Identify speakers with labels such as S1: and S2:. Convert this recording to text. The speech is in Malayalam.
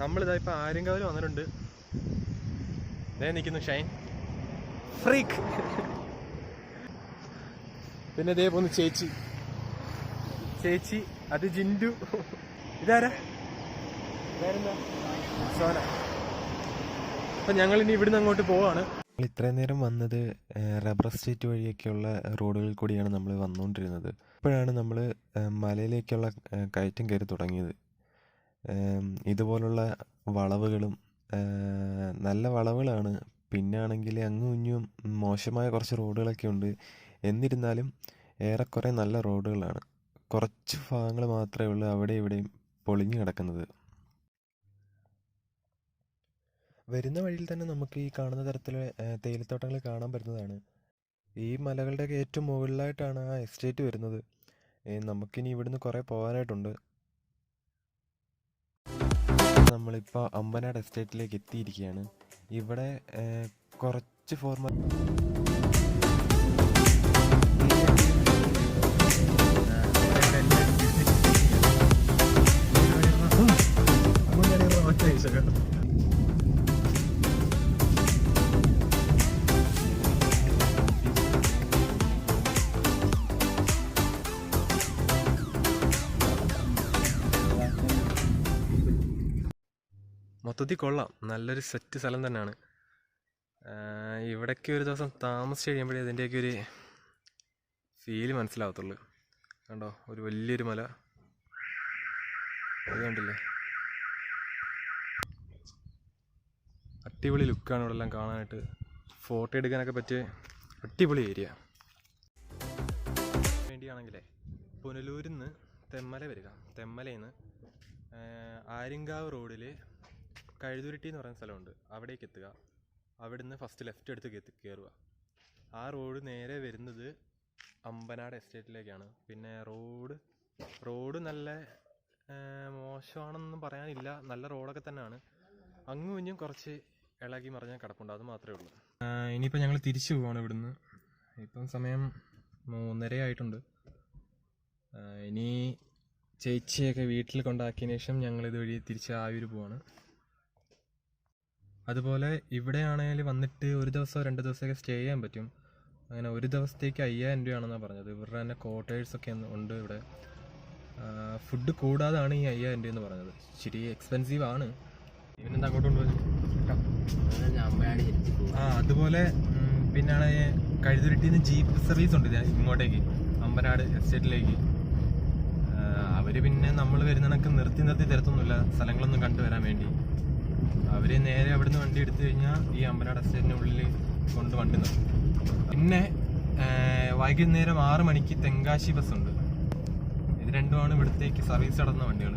S1: നമ്മളിതാ ഇപ്പൊ ആര്യങ്കാവിൽ വന്നിട്ടുണ്ട്. ഇതേ നിൽക്കുന്നു ഷൈൻ. ഫ്രീക്ക്. പിന്നെ ഇതേ പോന്ന് ചേച്ചി. ചേച്ചി അത് ജിൻഡു. ഇതാരാ? വേറെന്താ സോന. അപ്പൊ ഞങ്ങൾ ഇനി ഇവിടുന്ന് അങ്ങോട്ട് പോവാണ്.
S2: ഇത്രയും നേരം വന്നത് റബ്ബർ എസ്റ്റേറ്റ് വഴിയൊക്കെയുള്ള റോഡുകളിൽ കൂടിയാണ് നമ്മൾ വന്നുകൊണ്ടിരുന്നത്. ഇപ്പോഴാണ് നമ്മൾ മലയിലേക്കുള്ള കയറ്റം കയറി തുടങ്ങിയത്. ഇതുപോലുള്ള വളവുകളും നല്ല വളവുകളാണ്. പിന്നാണെങ്കിൽ അങ്ങും ഇങ്ങും മോശമായ കുറച്ച് റോഡുകളൊക്കെ ഉണ്ട്. എന്നിരുന്നാലും ഏറെക്കുറെ നല്ല റോഡുകളാണ്. കുറച്ച് ഭാഗങ്ങൾ മാത്രമേ ഉള്ളൂ അവിടെ ഇവിടെയും പൊളിഞ്ഞു കിടക്കുന്നത്. വരുന്ന വഴിയിൽ തന്നെ നമുക്ക് ഈ കാണുന്ന തരത്തിൽ തേയിലത്തോട്ടങ്ങൾ കാണാൻ പറ്റുന്നതാണ്. ഈ മലകളുടെയൊക്കെ ഏറ്റവും മുകളിലായിട്ടാണ് ആ എസ്റ്റേറ്റ് വരുന്നത്. നമുക്കിനി ഇവിടുന്ന് കുറേ പോകാനായിട്ടുണ്ട്. നമ്മളിപ്പോൾ അമ്പനാട് എസ്റ്റേറ്റിലേക്ക് എത്തിയിരിക്കുകയാണ് ഇവിടെ കുറച്ച് ഫോർമൽ
S1: മൊത്തത്തിൽ കൊള്ളാം. നല്ലൊരു സെറ്റ് സ്ഥലം തന്നെയാണ്. ഇവിടേക്ക് ഒരു ദിവസം താമസിച്ച് കഴിയുമ്പോഴേ അതിന്റെയൊക്കെ ഒരു ഫീൽ മനസ്സിലാവത്തുള്ളൂ. കണ്ടോ? ഒരു വലിയൊരു മല. അത് കണ്ടില്ലേ? അടിപൊളി ലുക്കാണ് ഇവിടെ എല്ലാം കാണാനായിട്ട്. ഫോട്ടോ എടുക്കാനൊക്കെ പറ്റിയ അടിപൊളി ഏരിയ വേണ്ടിയാണെങ്കിലേ പുനലൂരിൽ നിന്ന് തെമ്മല വരിക. തെമ്മലയിൽ നിന്ന് ആര്യങ്കാവ് റോഡിൽ കഴുതുരുട്ടി എന്ന് പറയുന്ന സ്ഥലമുണ്ട്. അവിടേക്ക് എത്തുക അവിടുന്ന് ഫസ്റ്റ് ലെഫ്റ്റ് എടുത്ത് കയറ്റി കയറുക ആ റോഡ് നേരെ വരുന്നത് അമ്പനാട് എസ്റ്റേറ്റിലേക്കാണ് പിന്നെ റോഡ് റോഡ് നല്ല മോശമാണെന്നൊന്നും പറയാനില്ല. നല്ല റോഡൊക്കെ തന്നെയാണ്. അങ്ങും ഇഞ്ഞും കുറച്ച് ഇളകി മറിഞ്ഞ കിടപ്പുണ്ട്. അത് മാത്രമേ ഉള്ളൂ. ഇനിയിപ്പോൾ ഞങ്ങൾ തിരിച്ചു പോവാണ് ഇവിടുന്ന്. ഇപ്പം സമയം മൂന്നര ആയിട്ടുണ്ട്. ഇനി ചേച്ചിയൊക്കെ വീട്ടിൽ കൊണ്ടാക്കിയതിന് ശേഷം ഞങ്ങൾ വഴി തിരിച്ച് ആയൂർ പോവാണ്. അതുപോലെ ഇവിടെ ആണെങ്കിൽ വന്നിട്ട് ഒരു ദിവസമോ രണ്ട് ദിവസമൊക്കെ സ്റ്റേ ചെയ്യാൻ പറ്റും. അങ്ങനെ ഒരു ദിവസത്തേക്ക് അയ്യായിരം രൂപയാണെന്നാണ് പറഞ്ഞത്. ഇവരുടെ തന്നെ ക്വാർട്ടേഴ്സ് ഒക്കെ ഉണ്ട് ഇവിടെ. ഫുഡ് കൂടാതാണ് ഈ അയ്യായിരം രൂപ എന്ന് പറഞ്ഞത്. ശരി എക്സ്പെൻസീവ് ആണ്. ഇവനെന്താ അങ്ങോട്ട് കൊണ്ടുപോയി? ആ അതുപോലെ പിന്നെയാണ് കഴുതുരുട്ടിന്ന് ജീപ്പ് സർവീസ് ഉണ്ട് ഞാൻ ഇങ്ങോട്ടേക്ക്. അമ്പനാട് എസ്റ്റേറ്റിലേക്ക് അവർ പിന്നെ നമ്മൾ വരുന്ന കണക്ക് നിർത്തി നിർത്തി തരത്തൊന്നുമില്ല. വേണ്ടി അവർ നേരെ അവിടുന്ന് വണ്ടി എടുത്തു കഴിഞ്ഞാൽ ഈ അമ്പനാട് എസ്റ്റേറ്റിന്റെ ഉള്ളിൽ കൊണ്ട് വണ്ടി നിർത്തും. പിന്നെ വൈകുന്നേരം ആറ് മണിക്ക് തെങ്കാശി ബസ് ഉണ്ട് ഇത് രണ്ടുമാണ് ഇവിടത്തേക്ക് സർവീസ് നടന്ന വണ്ടികൾ